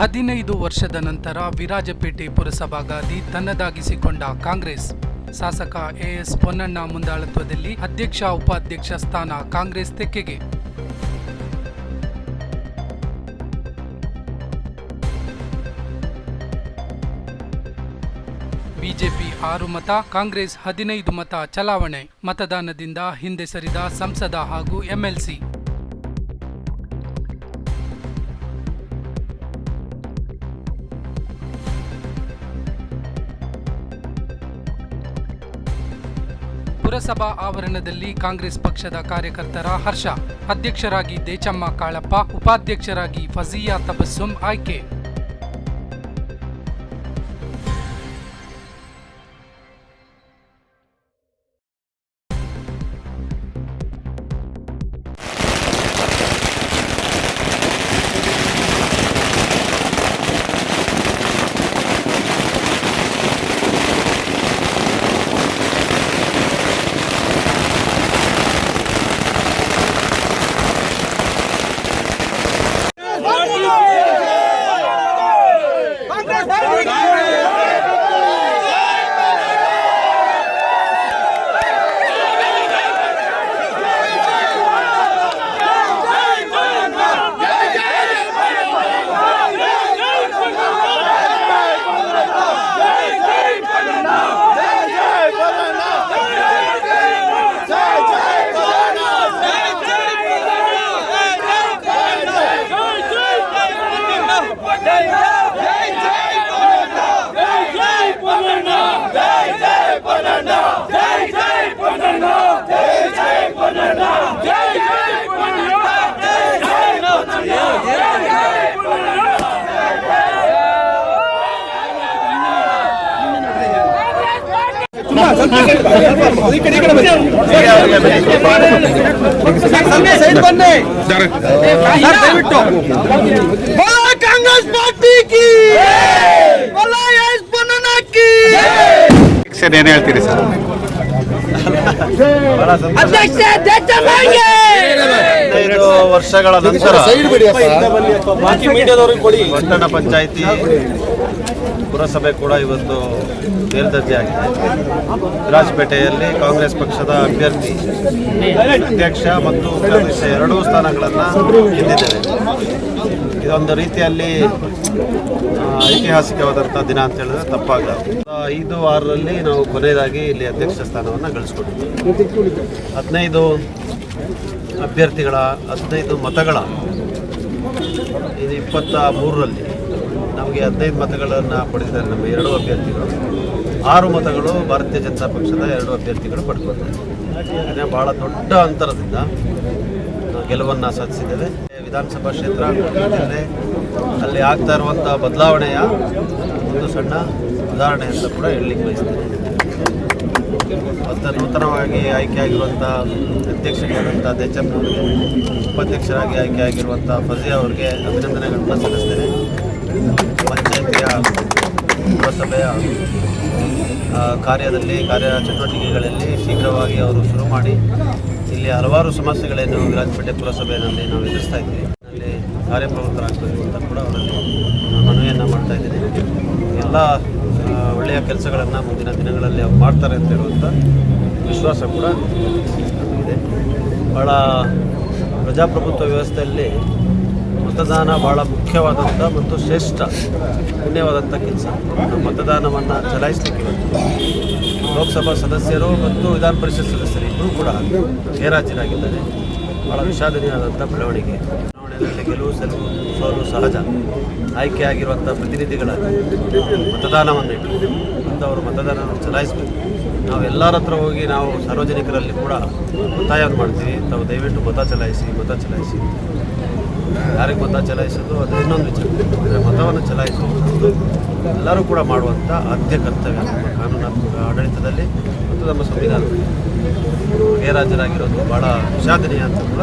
ಹದಿನೈದು ವರ್ಷದ ನಂತರ ವಿರಾಜಪೇಟೆ ಪುರಸಭಾ ಗಾದಿ ತನ್ನದಾಗಿಸಿಕೊಂಡ ಕಾಂಗ್ರೆಸ್. ಶಾಸಕ ಎಎಸ್ ಪೊನ್ನಣ್ಣ ಮುಂದಾಳತ್ವದಲ್ಲಿ ಅಧ್ಯಕ್ಷ ಉಪಾಧ್ಯಕ್ಷ ಸ್ಥಾನ ಕಾಂಗ್ರೆಸ್ ತೆಕ್ಕೆಗೆ. ಬಿಜೆಪಿ ಆರು ಮತ, ಕಾಂಗ್ರೆಸ್ ಹದಿನೈದು ಮತ ಚಲಾವಣೆ. ಮತದಾನದಿಂದ ಹಿಂದೆ ಸರಿದ ಸಂಸದ ಹಾಗೂ ಎಂಎಲ್ಸಿ. ಪುರಸಭಾ ಆವರಣದಲ್ಲಿ ಕಾಂಗ್ರೆಸ್ ಪಕ್ಷದ ಕಾರ್ಯಕರ್ತರ ಹರ್ಷ. ಅಧ್ಯಕ್ಷರಾಗಿ ದೇಚಮ್ಮ ಕಾಳಪ್ಪ ಉಪಾಧ್ಯಕ್ಷರಾಗಿ ಫಜಿಯಾ ತಬಸ್ಸುಂ ಆಯ್ಕೆ. ಕಾಂಗ್ರೆಸ್ ಪಾರ್ಟಿ ಸರ್ ಏನ್ ಹೇಳ್ತೀರಿ ಸರ್ ಹದಿನೈದು ವರ್ಷಗಳ ನಂತರ ಪಟ್ಟಣ ಪಂಚಾಯಿತಿ ಪುರಸಭೆ ಕೂಡ ಇವತ್ತು ಮೇಲ್ದರ್ಜೆ ಆಗಿದೆ. ರಾಜಪೇಟೆಯಲ್ಲಿ ಕಾಂಗ್ರೆಸ್ ಪಕ್ಷದ ಅಭ್ಯರ್ಥಿ, ಅಧ್ಯಕ್ಷ ಮತ್ತು ಉಪಾಧ್ಯಕ್ಷ ಎರಡೂ ಸ್ಥಾನಗಳನ್ನು ಗೆದ್ದಿದ್ದೇವೆ. ಇದೊಂದು ರೀತಿಯಲ್ಲಿ ಐತಿಹಾಸಿಕವಾದಂಥ ದಿನ ಅಂತ ಹೇಳಿದ್ರೆ ತಪ್ಪಾಗಲ್ಲ. ಐದು ಆರರಲ್ಲಿ ನಾವು ಕೊನೆಯದಾಗಿ ಇಲ್ಲಿ ಅಧ್ಯಕ್ಷ ಸ್ಥಾನವನ್ನು ಗಳಿಸ್ಕೊಟ್ಟಿದ್ದೇವೆ ಹದಿನೈದು ಅಭ್ಯರ್ಥಿಗಳ, ಹದಿನೈದು ಮತಗಳ ಇದು ಇಪ್ಪತ್ತ ಮೂರರಲ್ಲಿ ನಮಗೆ ಹದಿನೈದು ಮತಗಳನ್ನು ಪಡೆದಿದ್ದಾರೆ ನಮ್ಮ ಎರಡು ಅಭ್ಯರ್ಥಿಗಳು. ಆರು ಮತಗಳು ಭಾರತೀಯ ಜನತಾ ಪಕ್ಷದ ಎರಡು ಅಭ್ಯರ್ಥಿಗಳು ಪಡ್ಕೊಳ್ತಾರೆ ಇದನ್ನ ಭಾಳ ದೊಡ್ಡ ಅಂತರದಿಂದ ಗೆಲುವನ್ನು ಸಾಧಿಸಿದ್ದೇವೆ. ವಿಧಾನಸಭಾ ಕ್ಷೇತ್ರ ಅಲ್ಲಿ ಆಗ್ತಾ ಇರುವಂಥ ಬದಲಾವಣೆಯ ಒಂದು ಸಣ್ಣ ಉದಾಹರಣೆ ಅಂತ ಕೂಡ ಹೇಳಲಿಕ್ಕೆ ಬಯಸ್ತೇನೆ. ಮತ್ತು ನೂತನವಾಗಿ ಆಯ್ಕೆಯಾಗಿರುವಂಥ ಅಧ್ಯಕ್ಷರಾದಂಥ ದೇಚಪ್ಪನವರಿಗೆ ಉಪಾಧ್ಯಕ್ಷರಾಗಿ ಆಯ್ಕೆಯಾಗಿರುವಂಥ ಫಜಿ ಅವರಿಗೆ ಅಭಿನಂದನೆಗಳನ್ನು ಸಲ್ಲಿಸ್ತೇನೆ. ಪಂಚಾಯತಿಯ ಪುರಸಭೆಯ ಕಾರ್ಯದಲ್ಲಿ ಕಾರ್ಯ ಚಟುವಟಿಕೆಗಳಲ್ಲಿ ಶೀಘ್ರವಾಗಿ ಅವರು ಶುರು ಮಾಡಿ ಇಲ್ಲಿ ಹಲವಾರು ಸಮಸ್ಯೆಗಳನ್ನು ವಿರಾಜಪೇಟೆ ಪುರಸಭೆಯಲ್ಲಿ ನಾವು ಎದುರಿಸ್ತಾ ಇದ್ದೀವಿ. ಅಲ್ಲಿ ಕಾರ್ಯಪ್ರವೃತ್ತರಾಗಬೇಕು ಅಂತ ಕೂಡ ಅವರಲ್ಲಿ ನಾನು ಮನವಿಯನ್ನು ಮಾಡ್ತಾ ಇದ್ದೀನಿ ಎಲ್ಲ ಒಳ್ಳೆಯ ಕೆಲಸಗಳನ್ನು ಮುಂದಿನ ದಿನಗಳಲ್ಲಿ ಅವ್ರು ಮಾಡ್ತಾರೆ ಅಂತ ಹೇಳುವಂಥ ವಿಶ್ವಾಸ ಕೂಡ ಇದೆ. ಭಾಳ ಪ್ರಜಾಪ್ರಭುತ್ವ ವ್ಯವಸ್ಥೆಯಲ್ಲಿ ಮತದಾನ ಭಾಳ ಮುಖ್ಯವಾದಂಥ ಮತ್ತು ಶ್ರೇಷ್ಠ ಪುಣ್ಯವಾದಂಥ ಕೆಲಸ. ಮತದಾನವನ್ನು ಚಲಾಯಿಸಲಿಕ್ಕೆ ಲೋಕಸಭಾ ಸದಸ್ಯರು ಮತ್ತು ವಿಧಾನ ಪರಿಷತ್ ಸದಸ್ಯರು ಇಬ್ಬರೂ ಕೂಡ ಗೈರಾಜರಾಗಿದ್ದಾರೆ. ಭಾಳ ವಿಷಾದನೀಯವಾದಂಥ ಬೆಳವಣಿಗೆ. ಚುನಾವಣೆಯಲ್ಲಿ ಗೆಲುವು, ಸೆಲುವು, ಸೋಲು ಸಹಜ. ಆಯ್ಕೆಯಾಗಿರುವಂಥ ಪ್ರತಿನಿಧಿಗಳ ಮತದಾನವನ್ನು ಇಟ್ಟು ಅವರು ಮತದಾನವನ್ನು ಚಲಾಯಿಸಬೇಕು. ನಾವು ಎಲ್ಲರ ಹತ್ರ ಹೋಗಿ ನಾವು ಸಾರ್ವಜನಿಕರಲ್ಲಿ ಕೂಡ ಒತ್ತಾಯ ಮಾಡ್ತೀವಿ. ತಾವು ದಯವಿಟ್ಟು ಮತ ಚಲಾಯಿಸಿ ಮತ ಚಲಾಯಿಸಿ ಯಾರಿಗೆ ಮತ ಚಲಾಯಿಸೋದು? ಅದು ಇನ್ನೊಂದು ವಿಚಾರ. ಮತವನ್ನು ಚಲಾಯಿಸುವುದು ಎಲ್ಲರೂ ಕೂಡ ಮಾಡುವಂಥ ಆದ್ಯ ಕರ್ತವ್ಯ ಕಾನೂನಾತ್ಮಕ ಆಡಳಿತದಲ್ಲಿ ಮತ್ತು ನಮ್ಮ ಸಂವಿಧಾನದಲ್ಲಿ ಹೇರಾಜರಾಗಿರೋದು ಭಾಳ ವಿಷಾದನೀಯ ಅಂತ ಕೂಡ